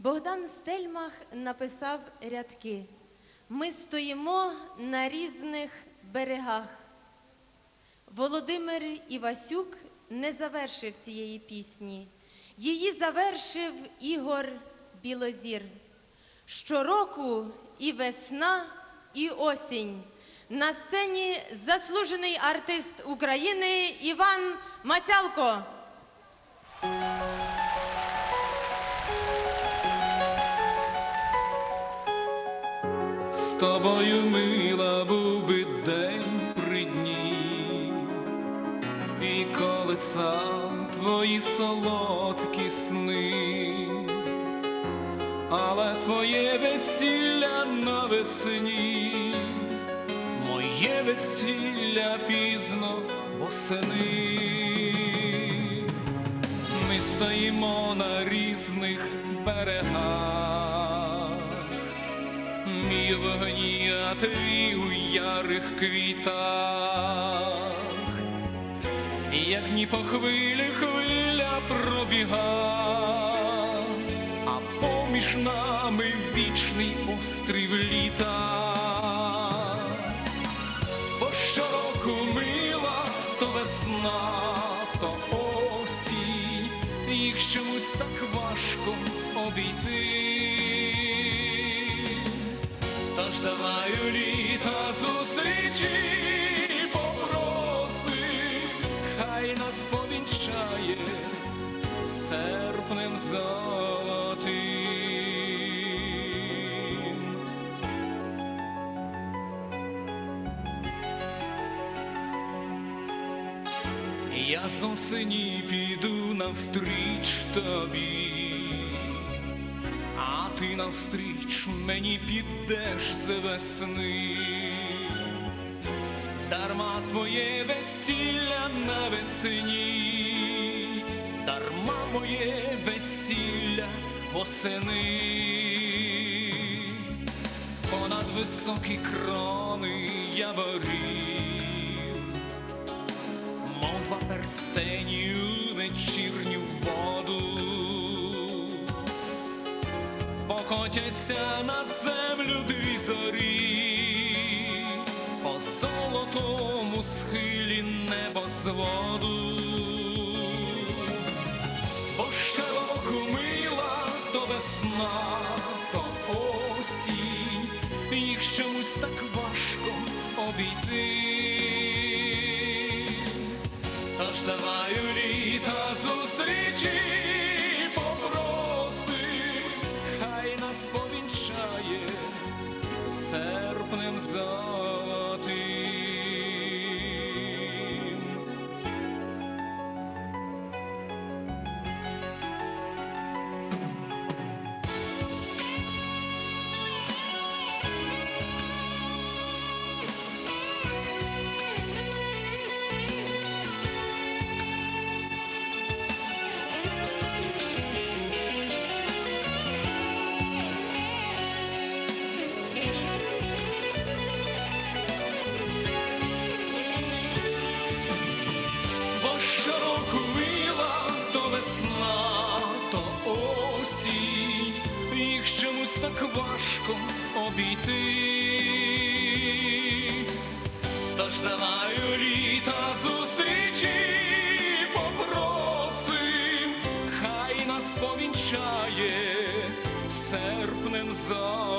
Богдан Стельмах написав рядки. Ми стоїмо на різних берегах. Володимир Івасюк не завершив цієї пісні. Її завершив Ігор Білозір. Щороку і весна, і осінь. На сцені заслужений артист України Іван Мацялко. Мила був би день при дні, і колеса твої солодкі сни, але твоє весілля навесні, моє весілля пізно восени. Ми стоїмо на різних берегах. Мій вогні, а твій у ярих квітах, як ні по хвилі хвиля пробіга, а поміж нами вічний острів літа. Бо щороку мила, то весна, то осінь, їх чомусь так важко обійти. У літа зустрічі попроси, хай нас повінчає серпнем золотим. Я з осені піду навстріч тобі, ти навстріч мені підеш з весни. Дарма твоє весілля навесні, дарма моє весілля восени. Понад високі крони я яворів мов два перстені вечірню воду, покотяться на землю дві зорі, по золотому схилі небосводу. Бо щороку мила, то весна, то осінь, їх чомусь так важко обійти. Тож давай у літа зустрічі серпнем золотим. Так важко обійти. Тож давай у літа зустрічі попросим, хай нас повінчає серпнем золотим.